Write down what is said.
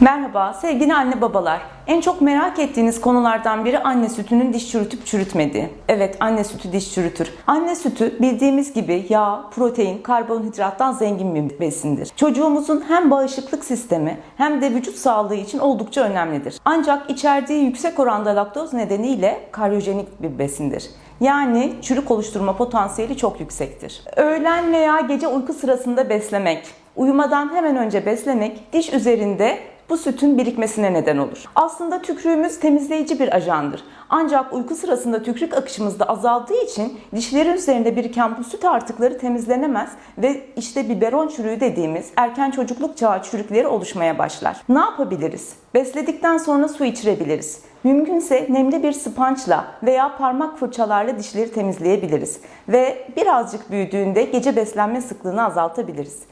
Merhaba sevgili anne babalar. En çok merak ettiğiniz konulardan biri anne sütünün diş çürütüp çürütmediği. Evet anne sütü diş çürütür. Anne sütü bildiğimiz gibi yağ, protein, karbonhidrattan zengin bir besindir. Çocuğumuzun hem bağışıklık sistemi hem de vücut sağlığı için oldukça önemlidir. Ancak içerdiği yüksek oranda laktoz nedeniyle karyojenik bir besindir. Yani çürük oluşturma potansiyeli çok yüksektir. Öğlen veya gece uyku sırasında beslemek, uyumadan hemen önce beslemek diş üzerinde bu sütün birikmesine neden olur. Aslında tükrüğümüz temizleyici bir ajandır. Ancak uyku sırasında tükrük akışımız da azaldığı için dişlerin üzerinde biriken bu süt artıkları temizlenemez ve işte biberon çürüğü dediğimiz erken çocukluk çağı çürükleri oluşmaya başlar. Ne yapabiliriz? Besledikten sonra su içirebiliriz. Mümkünse nemli bir spançla veya parmak fırçalarla dişleri temizleyebiliriz ve birazcık büyüdüğünde gece beslenme sıklığını azaltabiliriz.